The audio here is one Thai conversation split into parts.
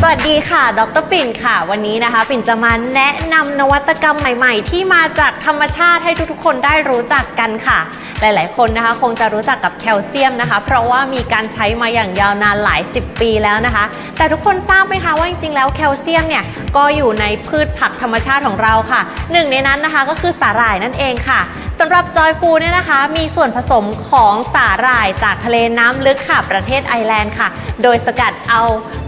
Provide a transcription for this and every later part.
สวัสดีค่ะ ดรปิ่นค่ะ วันนี้นะคะ ปิ่นจะมาแนะนำนวัตกรรมใหม่ ๆ ที่มาจากธรรมชาติให้ทุกๆ คนได้รู้จักกันค่ะ หลายๆ คนนะคะ คงจะรู้จักกับแคลเซียมนะคะ เพราะว่ามีการใช้มาอย่างยาวนานหลาย 10 ปีแล้วนะคะ แต่ทุกคนทราบไหมคะว่าจริงๆ แล้วแคลเซียมเนี่ย ก็อยู่ในพืชผักธรรมชาติของเราค่ะ หนึ่งในนั้นนะคะก็คือสาหร่ายนั่นเองค่ะสำหรับจอยฟูเนี่ยนะคะ มีส่วนผสมของสาหร่ายจากทะเลน้ำลึกค่ะ ประเทศไอร์แลนด์ค่ะ โดยสกัดเอา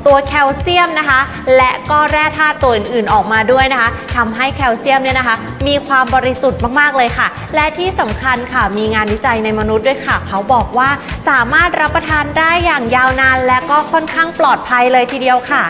ตัวแคลเซียมนะคะ และก็แร่ธาตุตัวอื่นๆออกมาด้วยนะคะทำให้แคลเซียมเนี่ยนะคะ มีความบริสุทธิ์มากๆเลยค่ะ และที่สำคัญค่ะมีงานวิจัยในมนุษย์ด้วยค่ะ เขาบอกว่าสามารถรับประทานได้อย่างยาวนาน และก็ค่อนข้างปลอดภัยเลยทีเดียวค่ะ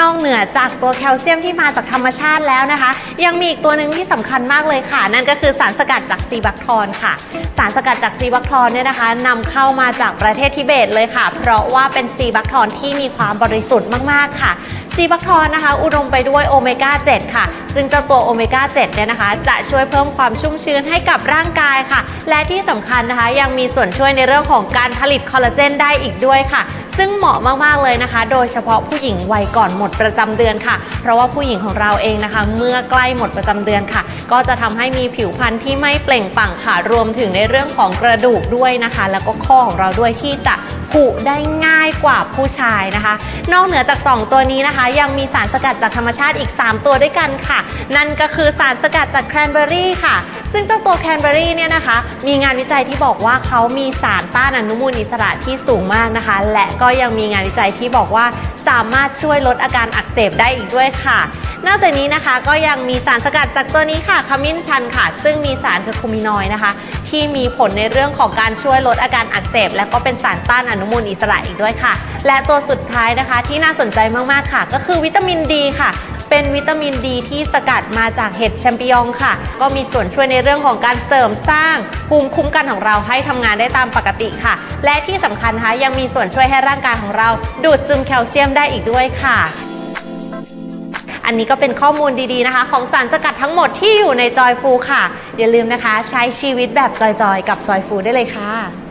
นอกเหนือจากตัวแคลเซียมที่มาจากธรรมชาติแล้วนะคะ ยังมีอีกตัวหนึ่งที่สำคัญมากเลยค่ะ นั่นก็คือสารสกัดจากซีบัคทอนค่ะ สารสกัดจากซีบัคทอนเนี่ยนะคะนำเข้ามาจากประเทศทิเบตเลยค่ะ เพราะว่าเป็นซีบัคทอนที่มีความบริสุทธิ์มากๆค่ะซีบักทอนนะคะ อุดมไปด้วยโอเมก้า 7 ค่ะ ซึ่งเจ้าตัวโอเมก้า7เนี่ยนะคะ จะช่วยเพิ่มความชุ่มชื้นให้กับร่างกายค่ะ และที่สำคัญนะคะยังมีส่วนช่วยในเรื่องของการผลิตคอลลาเจนได้อีกด้วยค่ะ ซึ่งเหมาะมากๆเลยนะคะ โดยเฉพาะผู้หญิงวัยก่อนหมดประจำเดือนค่ะ เพราะว่าผู้หญิงของเราเองนะคะ เมื่อใกล้หมดประจำเดือนค่ะ ก็จะทำให้มีผิวพรรณที่ไม่เปล่งปลั่งค่ะ รวมถึงในเรื่องของกระดูกด้วยนะคะ แล้วก็ข้อของเราด้วยที่จะผุได้ง่ายกว่าผู้ชายนะคะ นอกเหนือจาก 2 ตัวนี้นะคะ ยังมีสารสกัดจากธรรมชาติอีก 3 ตัวด้วยกันค่ะนั่นก็คือสารสกัดจากแครนเบอรี่ค่ะ ซึ่งเจ้าตัวแครนเบอรี่เนี่ยนะคะ มีงานวิจัยที่บอกว่าเขามีสารต้านอนุมูลอิสระที่สูงมากนะคะ และก็ยังมีงานวิจัยที่บอกว่าสามารถช่วยลดอาการอักเสบได้อีกด้วยค่ะ นอกจากนี้นะคะก็ยังมีสารสกัดจากตัวนี้ค่ะขมิ้นชันค่ะ ซึ่งมีสารเทอร์คูมินอยด์นะคะ ที่มีผลในเรื่องของการช่วยลดอาการอักเสบ และก็เป็นสารต้านอนุมูลอิสระอีกด้วยค่ะ และตัวสุดท้ายนะคะที่น่าสนใจมากๆค่ะ ก็คือวิตามินดีค่ะ เป็นวิตามินดีที่สกัดมาจากเห็ดแชมปิญองค่ะ ก็มีส่วนช่วยในเรื่องของการเสริมสร้างภูมิคุ้มกันของเราให้ทำงานได้ตามปกติค่ะ และที่สำคัญนะคะยังมีส่วนช่วยให้ร่างกายของเรา ดูดซึมแคลเซียมได้อีกด้วยค่ะ อันนี้ก็เป็นข้อมูลดีๆนะคะ ของสารสกัดทั้งหมดที่อยู่ในจอยฟูค่ะ อย่าลืมนะคะ ใช้ชีวิตแบบจอยๆ กับจอยฟูได้เลยค่ะ